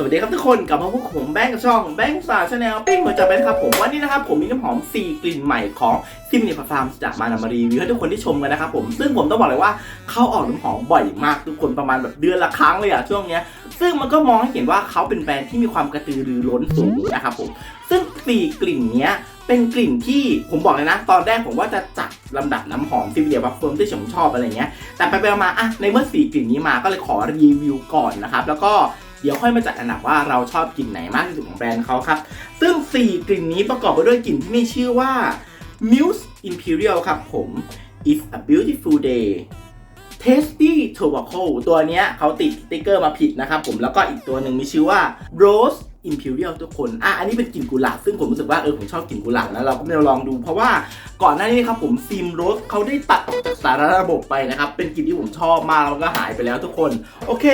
สวัสดีครับทุกคนกลับมาพบกับผมแบงค์กับช่องแบงค์สาชาแนลปิ้งหัวใจแบงค์ครับผมวันนี้นะครับผมมีน้ำหอม 4 กลิ่นใหม่ของซิมเนียฟาร์มจากมานำมารีวิวให้ทุกคนได้ชมกันนะครับผมซึ่งผมต้องบอกเลยว่าเขาออกน้ำหอมบ่อยมากทุกคนประมาณแบบเดือนละครั้งเลยอะช่วงเนี้ยซึ่งมันก็มองให้เห็นว่าเขาเป็นแบรนด์ที่มีความกระตือรือร้นสูงนะครับผมซึ่ง 4 กลิ่นเนี้ยเป็นกลิ่นที่ผมบอกเลยนะ ตอนแรกผมว่าจะจัดลำดับน้ำหอมซิมเนียฟาร์มที่ผมชอบอะไรเงี้ยแต่ไปไปมาอะในเมื่อสีกลิ่นนี้มาก็เลยขอรีวิวก่อนนะครับแล้วก็ เดี๋ยวค่อยมาจัดอันดับว่าเราชอบกลิ่นไหนมากที่สุดของแบรนด์เขาครับ ซึ่ง 4 กลิ่นนี้ประกอบไปด้วยกลิ่นที่มีชื่อว่า Muse Imperial ครับผม It's a Beautiful Day Tasty Tobacco ตัวนี้เขาติดสติ๊กเกอร์มาผิดนะครับผมแล้วก็อีกตัวหนึ่งมีชื่อว่า Rose ิมพิวเรียลทุกคน อะ อันนี้เป็นกลิ่นกุหลาบ ซึ่งผมรู้สึกว่า เออ ผมชอบกลิ่นกุหลาบนะ เราก็มาลองดู เพราะว่าก่อนหน้านี้ครับผมซิมโรสเขาได้ตัดออกจากสารระบบไปนะครับ เป็นกลิ่นที่ผมชอบมากแล้วก็หายไปแล้วทุกคน โอเค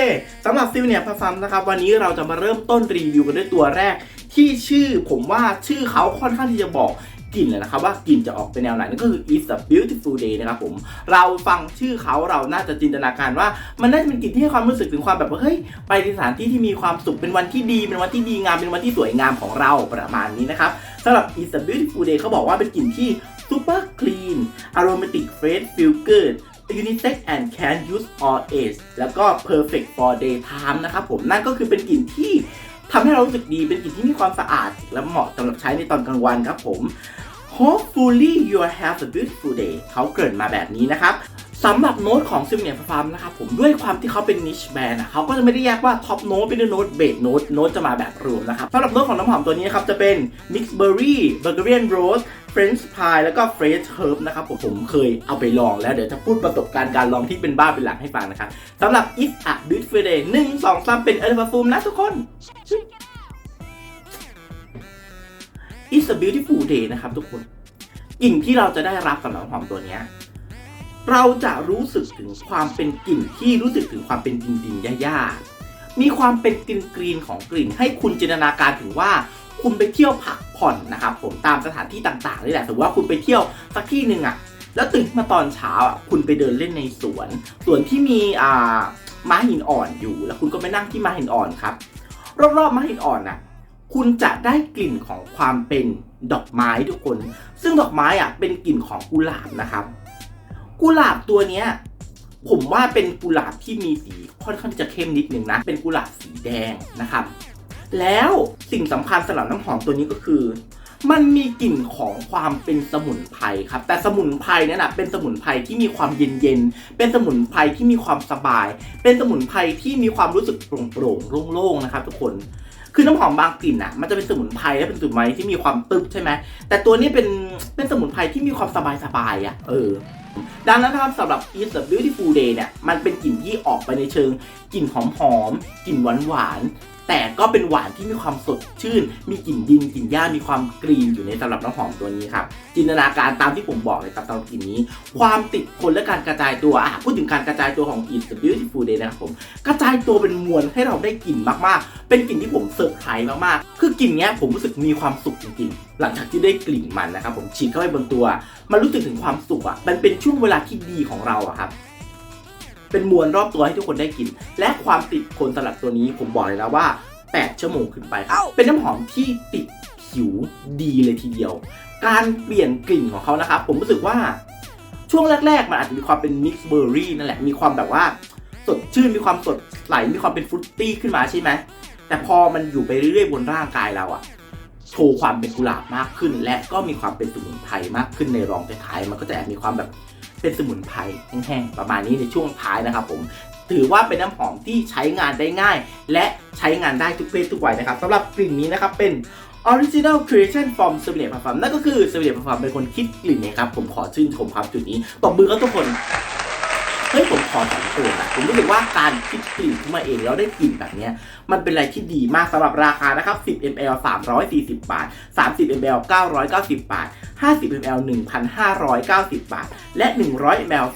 สำหรับซิลเนี่ยพาซัมนะครับ วันนี้เราจะมาเริ่มต้นรีวิวกันด้วยตัวแรก ที่ชื่อผมว่าชื่อเขาค่อนข้างที่จะบอก กลิ่นเลยนะครับว่ากลิ่นจะออกเป็นแนวไหนนั่นก็คือ It's a Beautiful Day นะครับผมเราฟังชื่อเขาเราน่าจะจินตนาการว่า มันน่าจะเป็นกลิ่นที่ให้ความรู้สึกถึงความแบบว่าเฮ้ยไปในสถานที่ที่มีความสุขเป็นวันที่ดี เป็นวันที่ดีงามเป็นวันที่สวยงามของเราประมาณนี้นะครับสำหรับ It's a Beautiful Day เขาบอกว่าเป็นกลิ่นที่ super clean aromatic fresh feel good unisex and can use all age แล้วก็ perfect for daytime นะครับผมนั่นก็คือเป็นกลิ่นที่ทำให้เรารู้สึกดีเป็นกลิ่นที่มีความสะอาด และเหมาะสำหรับใช้ในตอนกลางวันครับผม Hopefully you have a beautiful day เขาเกริ่นมาแบบนี้นะครับสำหรับโน้ตของซิมเนียฟาร์มนะครับผมด้วยความที่เขาเป็นนิชแบรนด์เขาก็จะไม่ได้แยกว่าท็อปโน้ตเป็นโน้ตเบสโน้ตโน้ตจะมาแบบรวมนะครับสำหรับโน้ตของน้ำหอมตัวนี้นะครับจะเป็น Mix Berry Bulgarian Rose French Pie แล้วก็ Fresh Herb นะครับผมผมเคยเอาไปลองแล้วเดี๋ยวจะพูดประสบการณ์การลองที่เป็นบ้าเป็นหลังให้ฟังนะครับสำหรับ If a Beautiful Day หนึ่งสองสามเป็น a l p h a f u m นะทุกคน It's a beautiful day นะครับทุกคนกลิ่นที่เราจะได้รับสำหรับน้ำหอมตัวนี้ เราจะรู้สึกถึงความเป็นกลิ่นที่รู้สึกถึงความเป็นดินดินๆหญ้าๆมีความเป็นกลิ่นกรีนของกลิ่น ให้คุณจินตนาการถึงว่าคุณไปเที่ยวพักผ่อนนะครับผมตามสถานที่ต่างๆนี่แหละสมมติว่าคุณไปเที่ยวสักที่หนึ่งอะแล้วตื่นมาตอนเช้าอะคุณไปเดินเล่นในสวน สวนที่มีอ่าม้าหินอ่อนอยู่ แล้วคุณก็ไปนั่งที่ม้าหินอ่อนครับรอบๆม้าหินอ่อนน่ะ คุณจะได้กลิ่นของความเป็นดอกไม้ทุกคน ซึ่งดอกไม้อะเป็นกลิ่นของกุหลาบนะครับ กุหลาบตัวเนี้ยผมว่าเป็นกุหลาบที่มีสีค่อนข้างจะเข้มนิดนึงนะ เป็นกุหลาบสีแดงนะครับ แล้วสิ่งสำคัญสำหรับน้ำหอมตัวนี้ก็คือ มันมีกลิ่นของความเป็นสมุนไพรครับ แต่สมุนไพรเนี่ยนะเป็นสมุนไพรที่มีความเย็นๆเป็นสมุนไพรที่มีความสบาย เป็นสมุนไพรที่มีความรู้สึกโปร่งๆโล่งๆนะครับ ทุกคน คือน้ำหอมบางกลิ่นอะ มันจะเป็นสมุนไพรและเป็นสมุนไพรที่มีความตึบใช่ไหม แต่ตัวนี้เป็นเป็นสมุนไพรที่มีความสบายสบายอะ เออ ดังนั้นนะครับสำหรับ It's a Beautiful Day เนี่ย มันเป็นกลิ่นที่ออกไปในเชิงกลิ่นหอมหอมกลิ่นหวานหวาน แต่ก็เป็นหวานที่มีความสดชื่น มีกลิ่นดินกลิ่นหญ้ามีความกรีนอยู่ในสำหรับน้ำหอมตัวนี้ครับจินตนาการตามที่ผมบอกเลยครับสำหรับกลิ่นนี้ ความติดทนและการกระจายตัวอะพูดถึงการกระจายตัวของ It's a Beautiful Day นะครับผมกระจายตัวเป็นมวลให้เราได้กลิ่นมากๆ เป็นกลิ่นที่ผมเซอร์ไพรส์มากๆ คือกลิ่นเนี้ยผมรู้สึกมีความสุขจริงๆ หลังจากที่ได้กลิ่นมันนะครับผมฉีดเข้าไปบนตัว มันรู้สึกถึงความสุขอะมันเป็นช่วงเวลาที่ดีของเราอะครับ เป็นมวลรอบตัวให้ทุกคนได้กลิ่นและความติดทนสำหรับตัวนี้ผมบอกเลยนะว่า 8 ชั่วโมงขึ้นไปครับเป็นน้ำหอมที่ติดผิวดีเลยทีเดียว การเปลี่ยนกลิ่นของเขานะครับ ผมรู้สึกว่าช่วงแรก ๆ มันอาจจะมีความเป็นมิกซ์เบอร์รี่นั่นแหละ มีความแบบว่าสดชื่น มีความสดใส มีความเป็นฟรุตตี้ขึ้นมาใช่ไหม แต่พอมันอยู่ไปเรื่อยๆบนร่างกายเราอะโชว์ความเป็นกุหลาบมากขึ้น และก็มีความเป็นสมุนไพรมากขึ้นในรองท้ายๆมันก็จะแอบมีความแบบ เป็นสมุนไพรแห้งๆประมาณนี้ในช่วงท้ายนะครับผมถือว่าเป็นน้ำหอมที่ใช้งานได้ง่าย และใช้งานได้ทุกเพศทุกวัยนะครับสำหรับกลิ่นนี้นะครับเป็น Original Creation from s v e n i r Parfum นั่นก็คือ s v e n i r Parfum เป็นคนคิดกลิ่นนี้ครับ ผมขอชื่นชมครับจุดนี้ตบมือกับทุกคน ฮ้ยผมขอสองตัวนะผมรู้สึกว่าการคิดกลิ่นขึ้นมาเองแล้วได้กลิ่นแบบเนี้ยมันเป็นอะไรที่ดีมากสำหรับราคานะครับ 10 ml 340 บาท 30 ml 990 บาท 50 ml 1,590 บาท และ 100 ml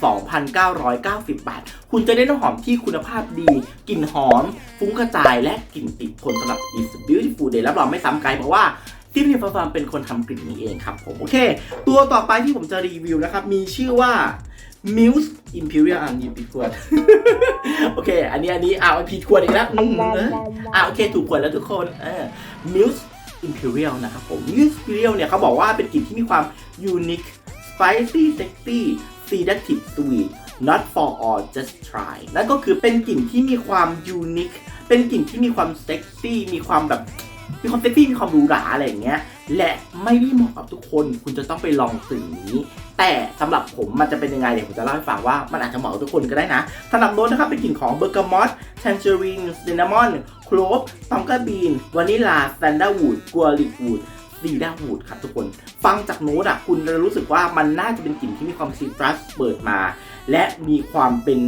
2,990 บาท คุณจะได้น้ำหอมที่คุณภาพดีกลิ่นหอม ฟุ้งกระจายและกลิ่นติดทนสำหรับ It's Beautiful Day รับรองไม่ซ้ำไกลเพราะว่าที่นี่ฟาร์มเป็นคนทำกลิ่นนี้เองครับผมโอเค ตัวต่อไปที่ผมจะรีวิวนะครับ มีชื่อว่า Muse Imperial อันนี้ผิดขวด โอเค อันนี้อันนี้อ้าวผิดขวดอีกแล้วอืมเอออ่าโอเค ถูกขวดแล้วทุกคนเออ Muse Imperial นะครับผม Muse Imperial เนี่ยเขาบอกว่าเป็นกลิ่นที่มีความ unique spicy sexy seductive sweet not for all just try นั่นก็คือเป็นกลิ่นที่มีความ unique เป็นกลิ่นที่มีความเซ็กซี่ มีความแบบ มีความเซ็กซี่ มีความหรูหราอะไรอย่างเงี้ย และไม่ได้เหมาะกับทุกคน คุณจะต้องไปลองสิ่งนี้ แต่สำหรับผมมันจะเป็นยังไงเดี๋ยวผมจะเล่าให้ฟังว่ามันอาจจะเหมาะกับทุกคนก็ได้นะสำหรับโน้ตนะครับเป็นกลิ่นของเบอร์กามอตแทนเจอรีนซินนามอนโคลฟตองกาบีนวานิลาแซนด้าวูดกัวลิกวูดซีด้าวูดครับทุกคน ฟังจากโน้ตอะคุณจะรู้สึกว่ามันน่าจะเป็นกลิ่นที่มีความซีตรัสเปิดมา และมีความเป็น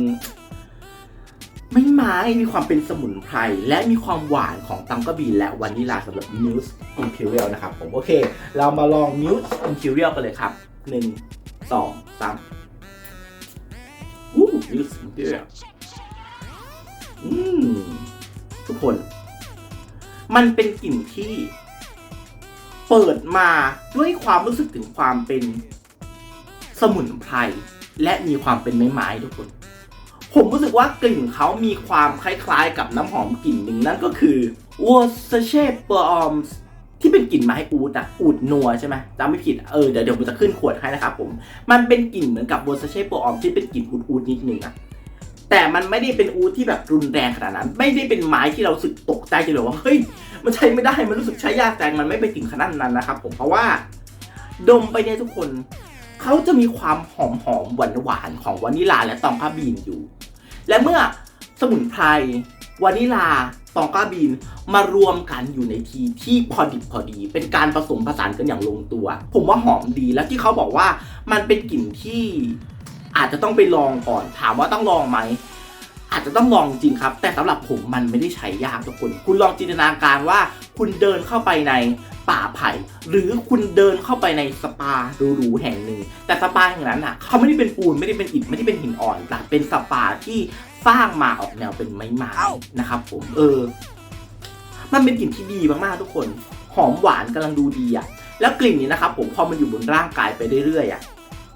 ไม่ไม้มีความเป็นสมุนไพร และมีความหวานของตังกะบีนและวานิลาสำหรับ Muse Imperial นะครับผมโอเค เรามาลอง Muse Imperial กันเลยครับ หนึ่งสองสามวู้ Muse Imperial อืมทุกคน มันเป็นกลิ่นที่เปิดมาด้วยความรู้สึกถึงความเป็นสมุนไพรและมีความเป็นไม้ไม้ทุกคน ผมรู้สึกว่ากลิ่นเขามีความคล้ายๆกับน้ำหอมกลิ่นหนึ่งนั่นก็คือ w o r c e s h e r p e r o m s ที่เป็นกลิ่นไม้อูดอะอูดนัวใช่ไหมจำไม่ผิดเออเดี๋ยวเดี๋ยวผมจะขึ้นขวดให้นะครับผมมันเป็นกลิ่นเหมือนกับ w o r c e s h e r p e r o m ที่เป็นกลิ่นอูดอูดนิดนึงอะแต่มันไม่ได้เป็นอูดที่แบบรุนแรงขนาดนั้น ไม่ได้เป็นไม้ที่เราสึกตกใจจนแบบว่าเฮ้ยมันใช้ไม่ได้มันรู้สึกใช้ยากแต่มันไม่ไปถึงขนาดนั้นนะครับผมเพราะว่า ดมไปเนี่ยทุกคนเขาจะมีความหอมหอมหวานหวานๆของวานิลาและตองกาบีนอยู่ และเมื่อสมุนไพรวานิลา ตองก้าบีนมารวมกันอยู่ในทีที่พอดิบพอดี เป็นการผสมผสานกันอย่างลงตัว ผมว่าหอมดีแล้วที่เขาบอกว่ามันเป็นกลิ่นที่อาจจะต้องไปลองก่อน ถามว่าต้องลองไหมอาจจะต้องลองจริงครับ แต่สำหรับผมมันไม่ได้ใช้ยากทุกคน คุณลองจินตนาการว่า คุณเดินเข้าไปในป่าไผ่หรือคุณเดินเข้าไปในสปาหรูๆแห่งหนึ่ง แต่สปาแห่งนั้นอะเขาไม่ได้เป็นปูนไม่ได้เป็นอิฐไม่ได้เป็นหินอ่อนแต่เป็นสปาที่ สร้างมาออกแนวเป็นไม้ไม้นะครับ ผมเออ มันเป็นกลิ่นที่ดีมากๆทุกคน หอมหวานกำลังดูดีอะ แล้วกลิ่นนี้นะครับ ผมพอมันอยู่บนร่างกายไปเรื่อยๆอะ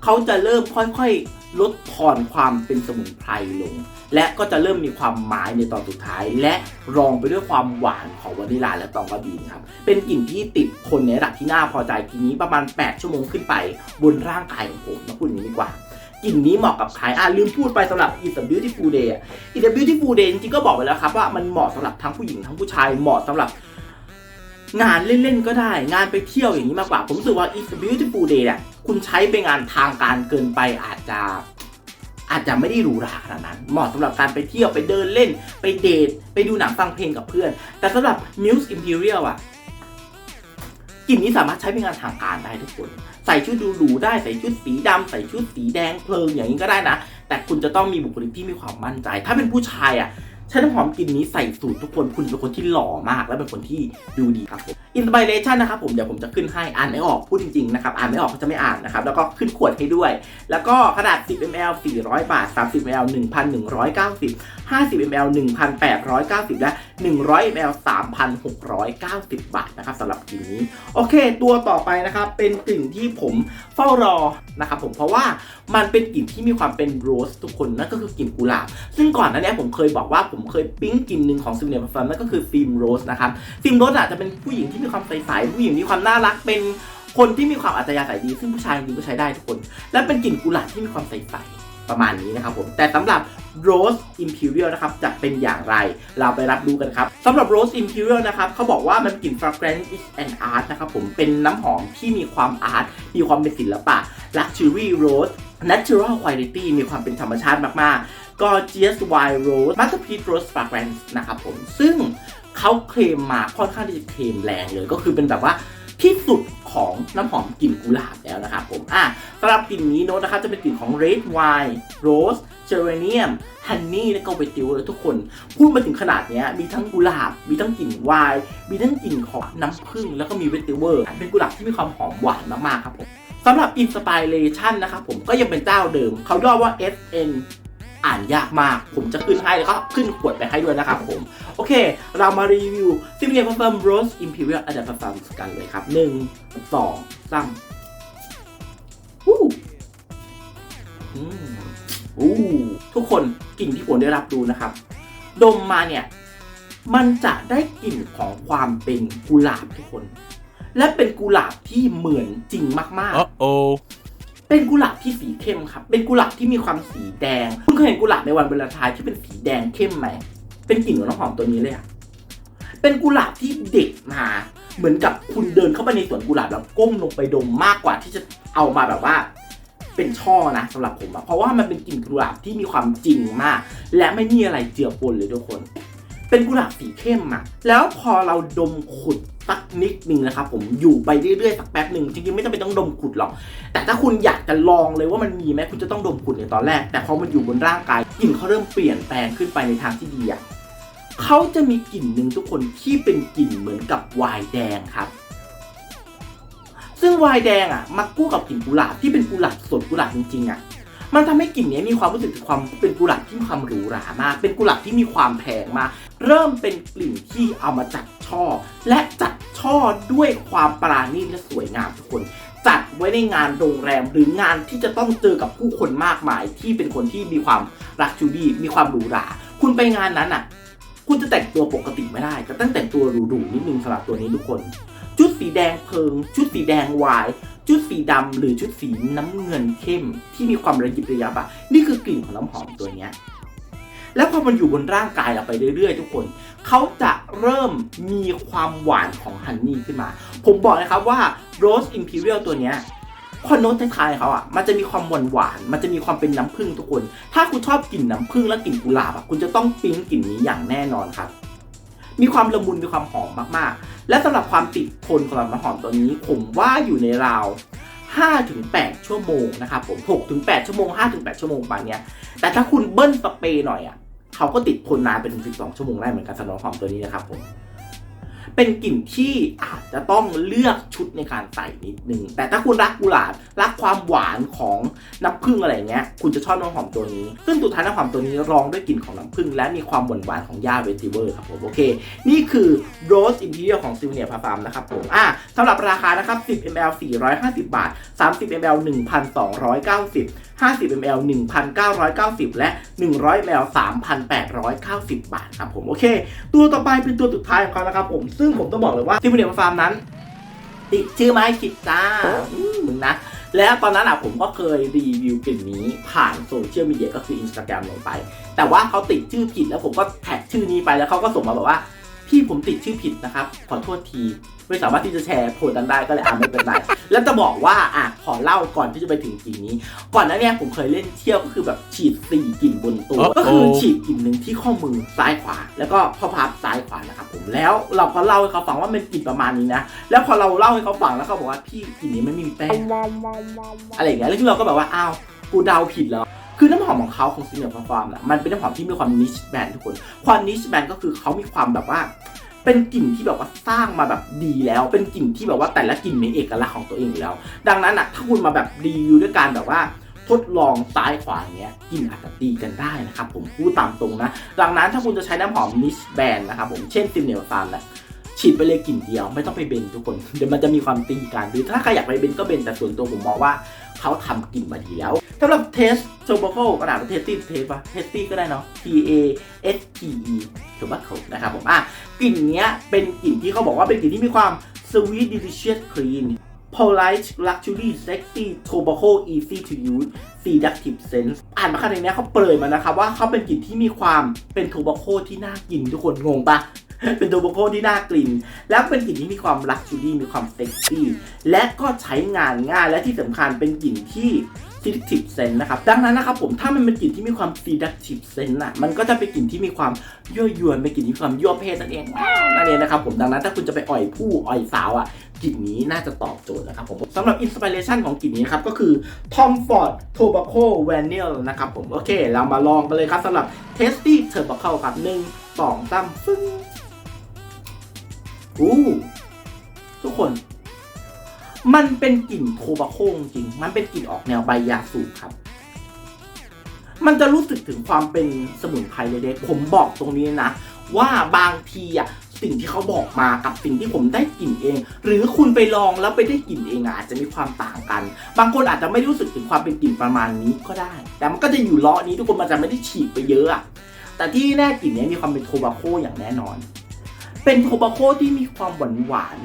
เขาจะเริ่มค่อยๆ ลดทอนความเป็นสมุนไพรลง และก็จะเริ่มมีความไม้ในตอนสุดท้าย และรองไปด้วยความหวานของวานิลาและตองกระบีนครับ เป็นกลิ่นที่ติดคนในระดับที่น่าพอใจทีนี้ประมาณ 8 ชั่วโมงขึ้นไป บนร่างกายของผมนะพูดอย่างนี้ดีกว่า กลิ่นนี้เหมาะกับใครอะลืมพูดไปสำหรับ It's a Beautiful Day อะ It's a Beautiful Day จริงๆก็บอกไปแล้วครับว่ามันเหมาะสำหรับทั้งผู้หญิงทั้งผู้ชายเหมาะสำหรับงานเล่นๆก็ได้ งานไปเที่ยวอย่างนี้มากกว่า ผมรู้สึกว่า It's a Beautiful Day เนี่ยคุณใช้ไปงานทางการเกินไปอาจจะอาจจะไม่ได้หรูหราขนาดนั้น เหมาะสำหรับการไปเที่ยวไปเดินเล่น ไปเดท ไปดูหนังฟังเพลงกับเพื่อน แต่สำหรับ Muse Imperial อะกลิ่นนี้สามารถใช้เป็นงานทางการได้ทุกคน ใส่ชุดดูหรูได้ใส่ชุดสีดำใส่ชุดสีแดงเพลิงอย่างนี้ก็ได้นะ แต่คุณจะต้องมีบุคลิกที่มีความมั่นใจ ถ้าเป็นผู้ชายอะใช้น้ำหอมกลิ่นนี้ใส่สูตรทุกคนคุณเป็นคนที่หล่อมาก และเป็นคนที่ดูดีครับผมอินสปิเรชันนะครับผมเดี๋ยวผมจะขึ้นให้อ่านไม่ออกพูดจริงๆนะครับอ่านไม่ออกก็จะไม่อ่านนะครับแล้วก็ขึ้นขวดให้ด้วย แล้วก็ขนาด 10 ml 400 บาท 30 ml 1,190 50 ml 1,890 และ100 ml 3,690 บาทนะครับสำหรับกลิ่นนี้ โอเค ตัวต่อไปนะครับเป็นกลิ่นที่ผมเฝ้ารอนะครับผมเพราะว่ามันเป็นกลิ่นที่มีความเป็นโรสทุกคนนั่นก็คือกลิ่นกุหลาบ ซึ่งก่อนหน้านี้ผมเคยบอกว่าผมเคยปิ๊งกลิ่นหนึ่งของซิมเนียร์ฟัมนั่นก็คือฟิล์มโรสนะครับฟิล์มโรสอาจจะเป็นผู้หญิงที่มีความใสๆผู้หญิงมีความน่ารักเป็นคนที่มีความอัธยาศัยดี ซึ่งผู้ชายจริงก็ใช้ได้ทุกคน และเป็นกลิ่นกุหลาบที่มีความใสๆ ประมาณนี้นะครับผมแต่สำหรับ Rose Imperial นะครับจะเป็นอย่างไร เราไปรับรู้กันครับสำหรับ Rose Imperial นะครับเขาบอกว่ามันกลิ่น fragrance is an art นะครับผมเป็นน้ำหอมที่มีความอาร์ตมีความเป็นศิลปะ luxury rose natural quality มีความเป็นธรรมชาติมากๆ gorgeous white rose masterpiece rose fragrance นะครับผมซึ่งเขาเคลมมาค่อนข้างที่จะเคลมแรงเลยก็คือเป็นแบบว่า ที่สุดของน้ำหอมกลิ่นกุหลาบแล้วนะครับผมอะสำหรับกลิ่นนี้โน้ตนะครับจะเป็นกลิ่นของ red wine rose geranium honey และก็เวติวเลยทุกคน พูดมาถึงขนาดนี้มีทั้งกุหลาบ มีทั้งกลิ่นไวน์มีทั้งกลิ่นของน้ำผึ้งแล้วก็มีเวติเวอร์ เป็นกุหลาบที่มีความหอมหวานมากๆครับผมสำหรับ Inspiration นะครับผมก็ยังเป็นเจ้าเดิม เขาย่อว่า SN อ่านยากมาก ผมจะขึ้นให้แล้วก็ขึ้นขวดไปให้ด้วยนะครับผม โอเค เรามารีวิวซิมเนียร์ Firm Rose Imperial a d a p t a r กันเลยครับ1 2 3วู้อืมอู้ทุกคนกลิ่นที่ผมได้รับรู้นะครับ ดมมาเนี่ย มันจะได้กลิ่นของความเป็นกุหลาบทุกคน และเป็นกุหลาบที่เหมือนจริงมาก Uh oh. ๆ เป็นกุหลาบที่สีเข้มครับ เป็นกุหลาบที่มีความสีแดง คุณเคยเห็นกุหลาบในวันวาเลนไทน์ที่เป็นสีแดงเข้มไหม เป็นกลิ่นของน้ำหอมตัวนี้เลยอะเป็นกุหลาบที่เด็กมา เหมือนกับคุณเดินเข้าไปในสวนกุหลาบแล้วก้มลงไปดมมากกว่าที่จะเอามาแบบว่าเป็นช่อนะสำหรับผมอะเพราะว่ามันเป็นกลิ่นกุหลาบที่มีความจริงมาก และไม่มีอะไรเจือปนเลยทุกคน เป็นกุหลาบสีเข้มอะแล้วพอเราดมขุดสักนิดหนึ่งนะครับผมอยู่ไปเรื่อยๆสักแป๊บหนึ่งจริงๆไม่จำเป็นต้องดมขุดหรอก แต่ถ้าคุณอยากจะลองเลยว่ามันมีไหมคุณจะต้องดมขุดในตอนแรก แต่พอมันอยู่บนร่างกายกลิ่นเขาเริ่มเปลี่ยนแปลงขึ้นไปในทางที่ดีอะเขาจะมีกลิ่นหนึ่งทุกคนที่เป็นกลิ่นเหมือนกับไวน์แดงครับ ซึ่งไวน์แดงอะมาคู่กับกลิ่นกุหลาบที่เป็นกุหลาบสดกุหลาบจริงๆอะ มันทำให้กลิ่นนี้มีความรู้สึกถึงความเป็นกุหลาบที่มีความหรูหรามาก เป็นกุหลาบที่มีความแพงมาก เริ่มเป็นกลิ่นที่เอามาจัดช่อ และจัดช่อด้วยความปราณีตและสวยงามทุกคนจัดไว้ในงานโรงแรมหรืองานที่จะต้องเจอกับผู้คนมากมายที่เป็นคนที่มีความรักชูดี้มีความหรูหรา คุณไปงานนั้นอะ คุณจะแต่งตัวปกติไม่ได้จะต้องแต่งตัวหรูๆนิดนึงสำหรับตัวนี้ทุกคน ชุดสีแดงเพลิง ชุดสีแดงวาย ชุดสีดำหรือชุดสีน้ำเงินเข้มที่มีความระยิบระยับอะนี่คือกลิ่นของน้ำหอมตัวเนี้ยแล้วพอมันอยู่บนร่างกายเราไปเรื่อยๆ ทุกคน เขาจะเริ่มมีความหวานของฮันนี่ขึ้นมา ผมบอกนะครับว่า Rose Imperial ตัวเนี้ยคอนโนตท้ายๆเขาอะ มันจะมีความหวานหวาน มันจะมีความเป็นน้ำผึ้งทุกคน ถ้าคุณชอบกลิ่นน้ำผึ้งและกลิ่นกุหลาบอะ คุณจะต้องปิ๊งกลิ่นนี้อย่างแน่นอนครับ มีความละมุนมีความหอมมากๆ และสำหรับความติดทนสำหรับน้ำหอมตัวนี้ ผมว่าอยู่ในราว 5-8 ชั่วโมงนะครับผม 6-8 ชั่วโมง 5-8 ชั่วโมงประมาณเนี้ยแต่ถ้าคุณเบิ้ลสเปรย์หน่อยอะเขาก็ติดทนนานเป็น 12 ชั่วโมงได้เหมือนกันสำหรับน้ำหอมตัวนี้นะครับผม เป็นกลิ่นที่อาจจะต้องเลือกชุดในการใส่นิดนึง แต่ถ้าคุณรักกุหลาบรักความหวานของน้ำผึ้งอะไรเงี้ย คุณจะชอบน้ำหอมตัวนี้ ซึ่งสุดท้ายน้ำหอมตัวนี้รองด้วยกลิ่นของน้ำผึ้งและมีความหวานหวานของหญ้าเวจิเวอร์ครับผมโอเค นี่คือ Rose Imperial ของ s i l n e r Parfum นะครับผมอะสำหรับราคานะครับ 10 ml 450 บาท 30 ml 1,290 50 ml 1,990 และ 100 ml 3,890 บาทครับผมโอเค ตัวต่อไปเป็นตัวสุดท้ายของเขานะครับผมซึ่งผมต้องบอกเลยว่าที่เนียฟาร์มนั้น ติดชื่อไม้คิดจ้ามึงนะแล้วตอนนั้นอะผมก็เคยรีวิวกลิ่นนี้ผ่านโซเชียลมีเดียก็คือ Instagram ลงไป แต่ว่าเขาติดชื่อผิดแล้วผมก็แท็กชื่อนี้ไปแล้วเขาก็ส่งมาบอกว่า พี่ผมติดชื่อผิดนะครับ ขอโทษที ไม่สามารถที่จะแชร์โพสต์นั้นได้ก็เลยอ่านไม่เป็นไร แล้วจะบอกว่าอะขอเล่าก่อนที่จะไปถึงกลิ่นนี้ ก่อนหน้าเนี้ผมเคยเล่นเที่ยวก็คือแบบฉีดสี่กลิ่นบนตัวอ๋อก็คือฉีดกลิ่นหนึ่งที่ข้อมือซ้ายขวา แล้วก็ข้อพับซ้ายขวานะครับผมแล้วเราก็เล่าให้เขาฟังว่ามันกลิ่นประมาณนี้นะแล้วพอเราเล่าให้เขาฟังแล้วเขาบอกว่าพี่กลิ่นนี้ไม่มีแป้งอะไรอย่างเงี้ยแล้วที่เราก็แบบว่าอ้าวกูเดาผิดแล้ว คือน้ำหอมของเขาของซีเนียร์ฟาร์มน่ะมันเป็นน้ำหอมที่มีความนิชแบนทุกคน ความนิชแบนก็คือเขามีความแบบว่า เป็นกลิ่นที่แบบว่าสร้างมาแบบดีแล้ว เป็นกลิ่นที่แบบว่าแต่ละกลิ่นมีเอกลักษณ์ของตัวเองอยู่แล้ว ดังนั้นอะถ้าคุณมาแบบรีวิวด้วยการแบบว่าทดลองซ้ายขวาอย่างเงี้ยกลิ่นอาจจะตีกันได้นะครับผมพูดตามตรงนะ ดังนั้นถ้าคุณจะใช้น้ำหอมนิชแบนนะครับผมเช่นซีเนียร์ฟาร์มน่ะฉีดไปเลยกลิ่นเดียวไม่ต้องไปเบนทุกคน เดี๋ยวมันจะมีความตีกันหรือถ้าใครอยากไปเบนก็เบนแต่ส่วนตัวผมมองว่า เขาทำกลิ่นมาดีแล้วสำหรับเทสโ o บ a c o กระดาษเทสตี้เทสปะเทสตี้ก็ได้เนาะ T A S T E tobacco นะครับผมอะกลิ่นเนี้ยเป็นกลิ่นที่เขาบอกว่าเป็นกลิ่นที่มีความ sweet delicious clean polite luxury sexy tobacco easy to use seductive sense อ่านมาขนาดนี้เขาเปรยมานะครับว่าเขาเป็นกลิ่นที่มีความเป็นโทบาโคที่น่ากินทุกคนงงปะ เป็นโทบาโคที่น่ากลิ่น แล้วเป็นกลิ่นที่มีความลักชูรี่มีความเซ็กซี่ และก็ใช้งานง่ายและที่สำคัญเป็นกลิ่นที่ seductive sense นะครับ ดังนั้นนะครับผมถ้ามันเป็นกลิ่นที่มีความ seductive sense น่ะมันก็จะเป็นกลิ่นที่มีความยั่วยวนเป็นกลิ่นที่มีความยั่วเพศนั่นเองนั่นเองนะครับผมดังนั้นถ้าคุณจะไปอ่อยผู้อ่อยสาวอะกลิ่นนี้น่าจะตอบโจทย์นะครับผมสำหรับอินสปิเรชันของกลิ่นนี้ครับก็คือ Tom Ford Tobacco Vanilla นะครับผมโอเค เรามาลองกันเลยครับสำหรับ Tasty Tobacco ครับหนึ่งสองสามฟึ้ง อู้ทุกคน มันเป็นกลิ่นโทบาโคจริง มันเป็นกลิ่นออกแนวใบยาสูบครับ มันจะรู้สึกถึงความเป็นสมุนไพรเล็กๆผมบอกตรงนี้นะ ว่าบางทีอะสิ่งที่เขาบอกมากับสิ่งที่ผมได้กลิ่นเอง หรือคุณไปลองแล้วไปได้กลิ่นเองอาจจะมีความต่างกัน บางคนอาจจะไม่รู้สึกถึงความเป็นกลิ่นประมาณนี้ก็ได้ แต่มันก็จะอยู่เลาะนี้ทุกคนมันจะไม่ได้ฉีกไปเยอะอะแต่ที่แน่กลิ่นนี้มีความเป็นโทบาโคอย่างแน่นอน เป็นโทบาโคที่มีความหวานหวาน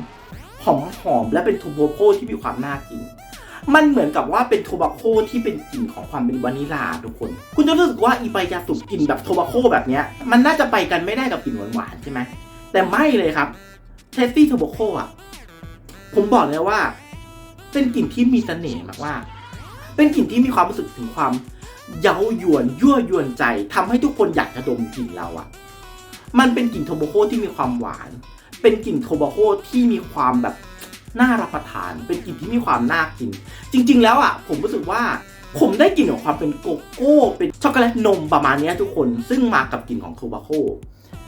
หอมหอมและเป็นโทบาโคที่มีความน่ากิน มันเหมือนกับว่าเป็นโทบาโคที่เป็นกลิ่นของความเป็นวานิลาทุกคน คุณจะรู้สึกว่าอีใบยาสูบกลิ่นแบบโทบาโคแบบนี้มันน่าจะไปกันไม่ได้กับกลิ่นหวานๆใช่ไหมแต่ไม่เลยครับเทสตี้โทบาโคอะผมบอกเลยว่า เป็นกลิ่นที่มีเสน่ห์มากว่า เป็นกลิ่นที่มีความรู้สึกถึงความเย้ายวนยั่วยวนใจทำให้ทุกคนอยากจะดมกลิ่นเราอะ มันเป็นกลิ่นโทบโคที่มีความหวาน เป็นกลิ่นโทบโคที่มีความแบบน่ารับประทาน เป็นกลิ่นที่มีความน่ากิน จริง ๆ แล้วอะผมรู้สึกว่าผมได้กลิ่นของความเป็นโกโก้ เป็นช็อกโกแลตนมประมาณนี้ทุกคน ซึ่งมากับกลิ่นของโทบาโค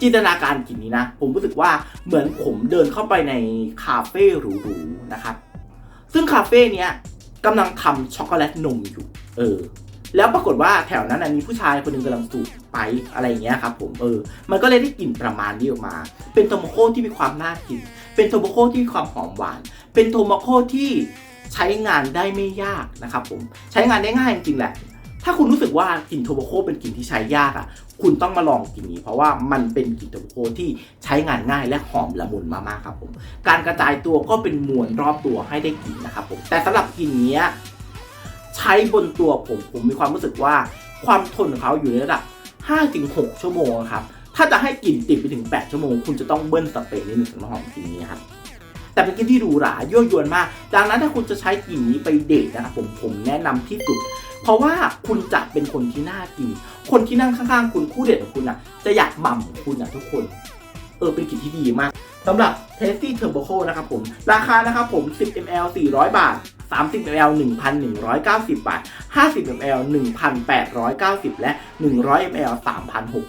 จินตนาการกลิ่นนี้นะ ผมรู้สึกว่าเหมือนผมเดินเข้าไปในคาเฟ่หรูๆนะครับ ซึ่งคาเฟ่เนี้ยกำลังทำช็อกโกแลตนมอยู่ เออ แล้วปรากฏว่าแถวนั้นนะมีผู้ชายคนหนึ่งกำลังสูบไปอะไรอย่างเงี้ยครับผมเออ มันก็เลยได้กลิ่นประมาณนี้ออกมา เป็นโทโมโคที่มีความน่ากิน เป็นโทโมโคที่มีความหอมหวาน เป็นโทโมโคที่ใช้งานได้ไม่ยากนะครับผม ใช้งานได้ง่ายจริงๆแหละ ถ้าคุณรู้สึกว่ากลิ่นโทโบโคเป็นกลิ่นที่ใช้ยากอะ คุณต้องมาลองกลิ่นนี้ เพราะว่ามันเป็นกลิ่นโทโบโคที่ใช้งานง่ายและหอมละมุนมากๆครับผม การกระจายตัวก็เป็นมวลรอบตัวให้ได้กลิ่นนะครับผม แต่สำหรับกลิ่นเนี้ย ใช้บนตัวผมผมมีความรู้สึกว่าความทนของเขาอยู่ในระดับ 5-6 ชั่วโมงครับถ้าจะให้กลิ่นติดไปถึง 8 ชั่วโมง คุณจะต้องเบิ้ลสเปรย์นิดหนึ่งสำหรับหอมกลิ่นนี้ครับแต่เป็นกลิ่นที่หรูหรายั่วยวนมาก ดังนั้นถ้าคุณจะใช้กลิ่นนี้ไปเดทนะครับผมผมแนะนำที่สุด เพราะว่าคุณจะเป็นคนที่น่ากิน คนที่นั่งข้างๆ คุณคู่เดทของคุณอะ จะอยากหม่ำคุณอะทุกคน เออเป็นกลิ่นที่ดีมากสำหรับ Tasty Turbo Co นะครับผม ราคานะครับผม 10 ml 400 บาท 30 ml 1,190 บาท 50 ml 1,890 และ 100 ml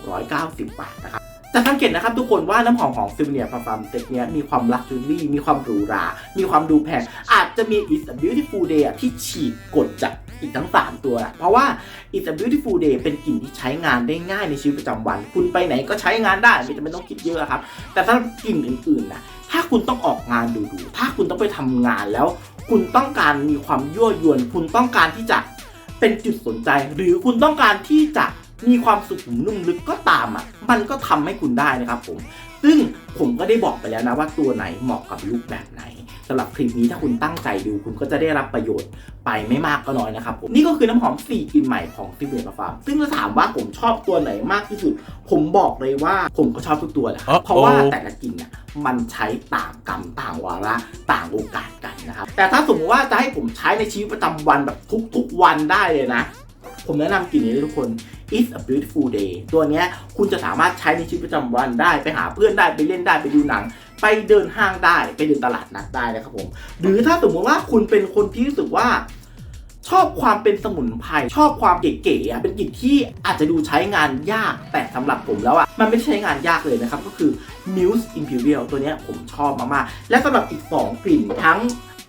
3,690 บาทนะครับจะสังเกตนะครับทุกคนว่าน้ำหอมของซิมเนียฟาร์มเซ็ตเนี้ยมีความลักชัวรี่มีความหรูหรา มีความดูแพง อาจจะมี It's a Beautiful Day ที่ฉีกกฎจากอีกทั้ง 3 ตัวนะเพราะว่า It's a Beautiful Day เป็นกลิ่นที่ใช้งานได้ง่ายในชีวิตประจำวัน คุณไปไหนก็ใช้งานได้ ไม่จำเป็นต้องคิดเยอะครับ แต่สำหรับกลิ่นอื่นๆนะ ถ้าคุณต้องออกงานดูๆถ้าคุณต้องไปทำงานแล้ว คุณต้องการมีความยั่วยวน คุณต้องการที่จะเป็นจุดสนใจ หรือคุณต้องการที่จะมีความสุขุมนุ่มลึกก็ตามอะ มันก็ทำให้คุณได้นะครับผม ซึ่ง ผมก็ได้บอกไปแล้วนะว่าตัวไหนเหมาะกับลุคแบบไหนสำหรับคลิปนี้ถ้าคุณตั้งใจดูคุณก็จะได้รับประโยชน์ไปไม่มากก็น้อยนะครับผมนี่ก็คือน้ำหอม4กลิ่นใหม่ของซิเบร์ฟาร์มซึ่งถ้าถามว่าผมชอบตัวไหนมากที่สุด ผมบอกเลยว่าผมก็ชอบทุกตัวแหละครับเพราะว่าแต่ละกลิ่นเนี่ยมันใช้ต่างกรรมต่างวาระต่างโอกาสกันนะครับแต่ถ้าสมมติว่าจะให้ผมใช้ในชีวิตประจำวันแบบทุกๆวันได้เลยนะ ผมแนะนำกลิ่นนี้เลยทุกคน It's a beautiful day ตัวเนี้ยคุณจะสามารถใช้ในชีวิตประจำวันได้ไปหาเพื่อนได้ไปเล่นได้ไปดูหนัง ไปเดินห้างได้ไปเดินตลาดนัดได้นะครับผม หรือถ้าสมมติว่าคุณเป็นคนที่รู้สึกว่าชอบความเป็นสมุนไพรชอบความเก๋ๆเป็นกลิ่นที่อาจจะดูใช้งานยากแต่สำหรับผมแล้วอะมันไม่ใช้งานยากเลยนะครับ ก็คือ Muse Imperial ตัวนี้ผมชอบมากๆ และสำหรับอีก 2 กลิ่นทั้ง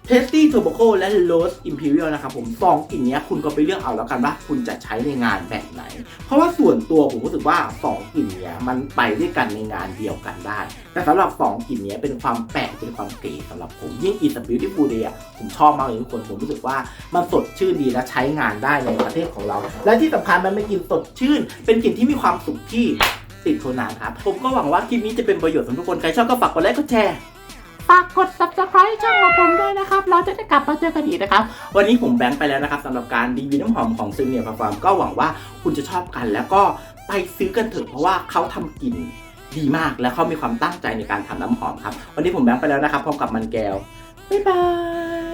Tasty Tobacco และ Rose Imperial นะครับผมสองกลิ่นนี้คุณก็ไปเลือกเอาแล้วกันว่าคุณจะใช้ในงานแบบไหน เพราะว่าส่วนตัวผมรู้สึกว่า2กลิ่นนี้มันไปด้วยกันในงานเดียวกันได้ แต่สำหรับ2กลิ่นนี้เป็นความแปลกเป็นความเก๋สำหรับผมยิ่ง It's a Beautiful Day ผมชอบมากเลยทุกคนผมรู้สึกว่ามันสดชื่นดีและใช้งานได้ในประเทศของเรา และที่สำคัญมันเป็นกลิ่นสดชื่น เป็นกลิ่นที่มีความสุขที่ติดทนนานครับผมก็หวังว่าคลิปนี้จะเป็นประโยชน์สำหรับทุกคนใครชอบก็ฝากกดไลค์กดแชร์ ฝากกด subscribe ช่องของผมด้วยนะครับ เราจะได้กลับมาเจอกันอีกนะครับ วันนี้ผมแบงค์ไปแล้วนะครับสำหรับการรีวิวน้ำหอมของซิเนียฟาร์มก็หวังว่าคุณจะชอบกัน แล้วก็ไปซื้อกันเถอะเพราะว่าเขาทำกลิ่นดีมากและเขามีความตั้งใจในการทำน้ำหอมครับ วันนี้ผมแบงค์ไปแล้วนะครับพบกับมันแก้วบ๊ายบาย